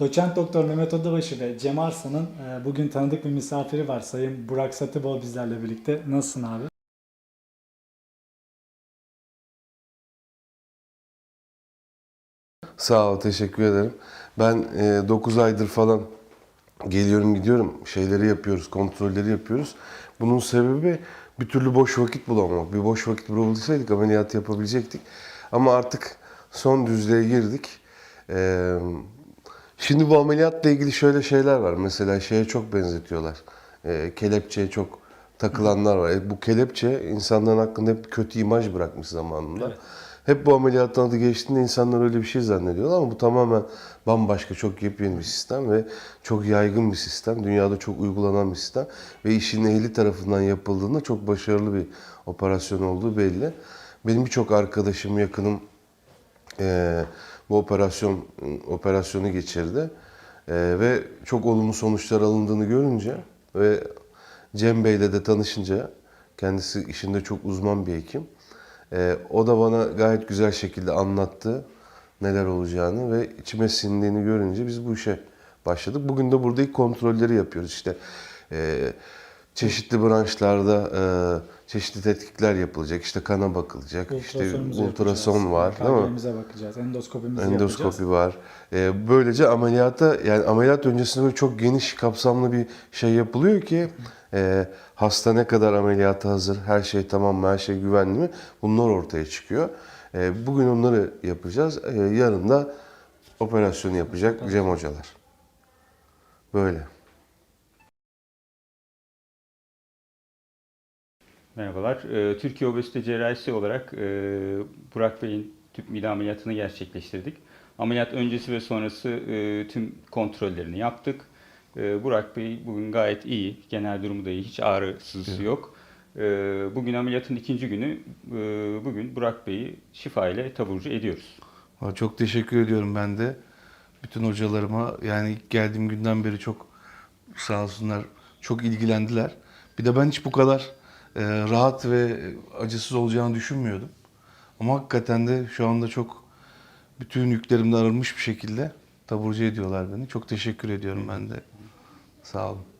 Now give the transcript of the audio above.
Doçent Doktor Mehmet Odabaşı ve Cem Arslan'ın e, bugün tanıdık bir misafiri var. Sayın Burak Satıbol bizlerle birlikte. Nasılsın abi? Sağ ol, teşekkür ederim. Ben 9 aydır falan geliyorum gidiyorum, şeyleri yapıyoruz, kontrolleri yapıyoruz. Bunun sebebi bir türlü boş vakit bulamamak. Bir boş vakit bulabilseydik ameliyat yapabilecektik. Ama artık son düzlüğe girdik. Ee, Şimdi bu ameliyatla ilgili şöyle şeyler var. Mesela şeye çok benzetiyorlar. Ee, kelepçeye çok takılanlar var. E, bu kelepçe insanların hakkında hep kötü imaj bırakmış zamanında. Evet. Hep bu ameliyattan adı geçtiğinde insanlar öyle bir şey zannediyorlar ama bu tamamen bambaşka, çok yepyeni bir sistem ve çok yaygın bir sistem. Dünyada çok uygulanan bir sistem ve işin ehli tarafından yapıldığında çok başarılı bir operasyon olduğu belli. Benim birçok arkadaşım, yakınım eee, bu operasyon operasyonu geçirdi Eee, ve çok olumlu sonuçlar alındığını görünce ve Cem Bey'le de tanışınca kendisi işinde çok uzman bir hekim. Eee, o da bana gayet güzel şekilde anlattı neler olacağını ve içime sindiğini görünce biz bu işe başladık. Bugün de burada ilk kontrolleri yapıyoruz. İşte eee, çeşitli branşlarda eee, çeşitli tetkikler yapılacak. İşte kana bakılacak. işte ultrason yapacağız, var, değil mi? Bakacağız, endoskopimizi yapacağız. Endoskopi var. Ee, böylece ameliyata yani ameliyat öncesinde böyle çok geniş kapsamlı bir şey yapılıyor ki e, hasta ne kadar ameliyata hazır, her şey tamam mı, her şey güvenli mi bunlar ortaya çıkıyor. E, bugün onları yapacağız. E, yarın da operasyonu yapacak Cem hocalar. Böyle. Merhabalar. Ee, Türkiye Obezite Cerrahisi olarak e, Burak Bey'in tüp mide ameliyatını gerçekleştirdik. Ameliyat öncesi ve sonrası e, tüm kontrollerini yaptık. E, Burak Bey bugün gayet iyi. Genel durumu da iyi. Hiç ağrı sızısı yok. E, Bugün ameliyatın ikinci günü. Bugün Burak Bey'i şifa ile taburcu ediyoruz. Çok teşekkür ediyorum ben de. Bütün hocalarıma yani ilk geldiğim günden beri çok sağ olsunlar çok ilgilendiler. Bir de ben hiç bu kadar rahat ve acısız olacağını düşünmüyordum. Ama hakikaten de şu anda çok bütün yüklerimden arınmış bir şekilde taburcu ediyorlar beni. Çok teşekkür ediyorum ben de. Sağ olun.